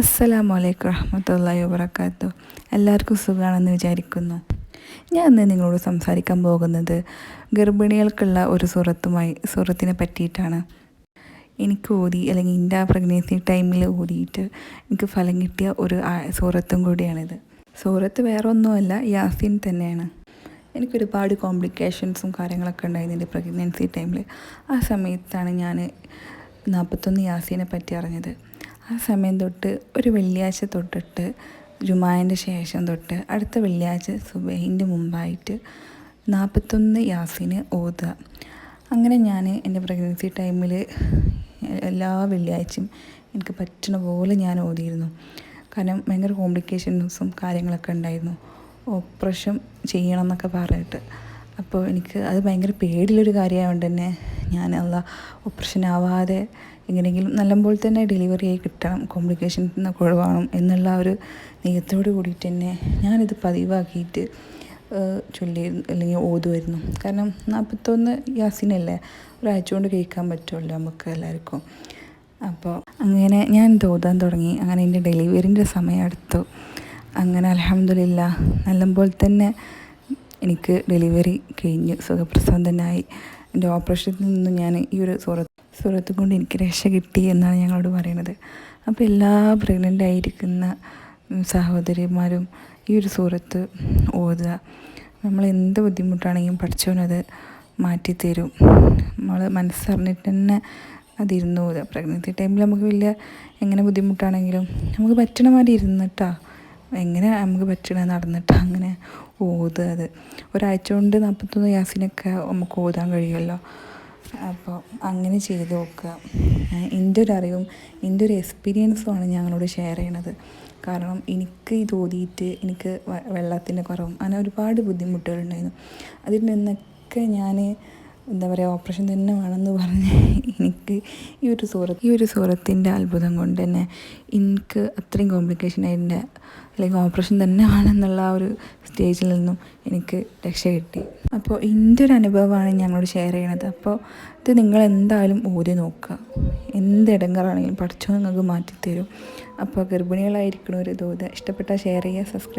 അസ്സലാമു അലൈക്കും വറഹമത്തല്ലാഹി വബർക്കാത്തു എല്ലാവർക്കും സുഖമാണെന്ന് വിചാരിക്കുന്നു. ഞാൻ ഇന്ന് നിങ്ങളോട് സംസാരിക്കാൻ പോകുന്നത് ഗർഭിണികൾക്കുള്ള ഒരു സുഹൃത്തുമായി സുഹൃത്തിനെ പറ്റിയിട്ടാണ്. എനിക്ക് ഓതി അല്ലെങ്കിൽ എന്റെ പ്രഗ്നൻസി ടൈമിൽ ഓതിയിട്ട് എനിക്ക് ഫലം കിട്ടിയ ഒരു സുഹൃത്തും കൂടിയാണിത്. സുഹൃത്ത് വേറെ ഒന്നുമല്ല യാസിൻ തന്നെയാണ്. എനിക്കൊരുപാട് കോംപ്ലിക്കേഷൻസും കാര്യങ്ങളൊക്കെ ഉണ്ടായിരുന്നു എന്റെ പ്രഗ്നൻസി ടൈമിൽ ആ സമയത്താണ് ഞാൻ നാൽപ്പത്തൊന്ന് യാസീനെ പറ്റി അറിഞ്ഞത്. ആ സമയം തൊട്ട് ഒരു വെള്ളിയാഴ്ച തൊട്ടിട്ട് ജുമായന്റെ ശേഷം തൊട്ട് അടുത്ത വെള്ളിയാഴ്ച സുബൈന്റെ മുമ്പായിട്ട് നാൽപ്പത്തൊന്ന് യാസിന് ഓതുക. അങ്ങനെ ഞാൻ എന്റെ പ്രഗ്നൻസി ടൈമിൽ എല്ലാ വെള്ളിയാഴ്ചയും എനിക്ക് പറ്റണ പോലെ ഞാൻ ഓതിയിരുന്നു. കാരണം ഭയങ്കര കോംപ്ലിക്കേഷൻസും കാര്യങ്ങളൊക്കെ ഉണ്ടായിരുന്നു. ഓപ്പറേഷൻ ചെയ്യണം എന്നൊക്കെ പറഞ്ഞിട്ട്. അപ്പോൾ എനിക്ക് അത് ഭയങ്കര പേടിയുള്ളൊരു കാര്യമായതുകൊണ്ട് തന്നെ ഞാൻ അല്ല ഓപ്പറേഷൻ ആവാതെ എങ്ങനെയെങ്കിലും നല്ലപോലെ തന്നെ ഡെലിവറി ആയി കിട്ടണം. കോംപ്ലിക്കേഷൻസ് നിന്നൊക്കെ ഒഴിവാണം എന്നുള്ള ഒരു നെയ്യത്തോട് കൂടിയിട്ട് തന്നെ ഞാനിത് പതിവാക്കിയിട്ട് ചൊല്ലി അല്ലെങ്കിൽ ഓതുമായിരുന്നു കാരണം നാൽപ്പത്തൊന്ന് യാസിനല്ലേ ഒരാഴ്ച കൊണ്ട് കേൾക്കാൻ പറ്റുമല്ലോ നമുക്ക് എല്ലാവർക്കും. അപ്പോൾ അങ്ങനെ ഞാൻ തോതാൻ തുടങ്ങി. അങ്ങനെ എന്റെ ഡെലിവറിന്റെ സമയം അടുത്തു. അങ്ങനെ അലഹമില്ല നല്ലപോലെ തന്നെ എനിക്ക് ഡെലിവറി കഴിഞ്ഞ് സുഖപ്രസവം തന്നെ എന്റെ ഓപ്പറേഷനിൽ നിന്നും ഞാൻ ഈ ഒരു സുഹൃത്ത് സുഹൃത്ത് കൊണ്ട് എനിക്ക് രക്ഷ കിട്ടി എന്നാണ് ഞങ്ങളോട് പറയുന്നത് അപ്പോൾ എല്ലാ പ്രഗ്നന്റ് ആയിരിക്കുന്ന സഹോദരിമാരും ഈ ഒരു സുഹൃത്ത് ഓതുക. നമ്മൾ എന്ത് ബുദ്ധിമുട്ടാണെങ്കിലും പഠിച്ചവനത് മാറ്റിത്തരും. നമ്മൾ മനസ്സറിഞ്ഞിട്ട് തന്നെ അതിരുന്ന് പോകുക പ്രഗ്നൻസി ടൈമിൽ നമുക്ക് വലിയ എങ്ങനെ ബുദ്ധിമുട്ടാണെങ്കിലും നമുക്ക് പറ്റണ മാതിരി ഇരുന്നിട്ടാ എങ്ങനെ നമുക്ക് പറ്റണ നടന്നിട്ട് അങ്ങനെ ഓതുക അത്. ഒരാഴ്ച കൊണ്ട് നാൽപ്പത്തൊന്ന് യാസിനൊക്കെ നമുക്ക് ഓതാൻ കഴിയുമല്ലോ. അപ്പോൾ അങ്ങനെ ചെയ്ത് നോക്കുക. എന്റെ ഒരു അറിവും എന്റെ ഒരു എക്സ്പീരിയൻസുമാണ് ഞങ്ങളോട് ഷെയർ ചെയ്യണത്. കാരണം എനിക്ക് ഇത് ഓതിയിട്ട് എനിക്ക് വെള്ളത്തിന്റെ കുറവും അങ്ങനെ ഒരുപാട് ബുദ്ധിമുട്ടുകളുണ്ടായിരുന്നു. അതിൽ നിന്നൊക്കെ ഞാൻ എന്താ പറയുക ഓപ്പറേഷൻ തന്നെ വേണമെന്ന് പറഞ്ഞ് എനിക്ക് ഈ ഒരു സൂറത്ത് ഈ ഒരു സൂറത്തിന്റെ അത്ഭുതം കൊണ്ട് തന്നെ എനിക്ക് അത്രയും കോംപ്ലിക്കേഷൻ അതിന്റെ അല്ലെങ്കിൽ ഓപ്പറേഷൻ തന്നെ വേണമെന്നുള്ള ആ ഒരു സ്റ്റേജിൽ നിന്നും എനിക്ക് രക്ഷ കിട്ടി. അപ്പോൾ എന്റെ ഒരു അനുഭവമാണ് ഞങ്ങളോട് ഷെയർ ചെയ്യണത്. അപ്പോൾ ഇത് നിങ്ങൾ എന്തായാലും ഊരി നോക്കുക. എന്ത് ഇടങ്ങാറാണെങ്കിലും പഠിച്ചോ നിങ്ങൾക്ക് മാറ്റിത്തരും. അപ്പോൾ ഗർഭിണികളായിരിക്കണ ഒരു ഇത് ഇഷ്ടപ്പെട്ടാൽ ഷെയർ ചെയ്യുക സബ്സ്ക്രൈബ്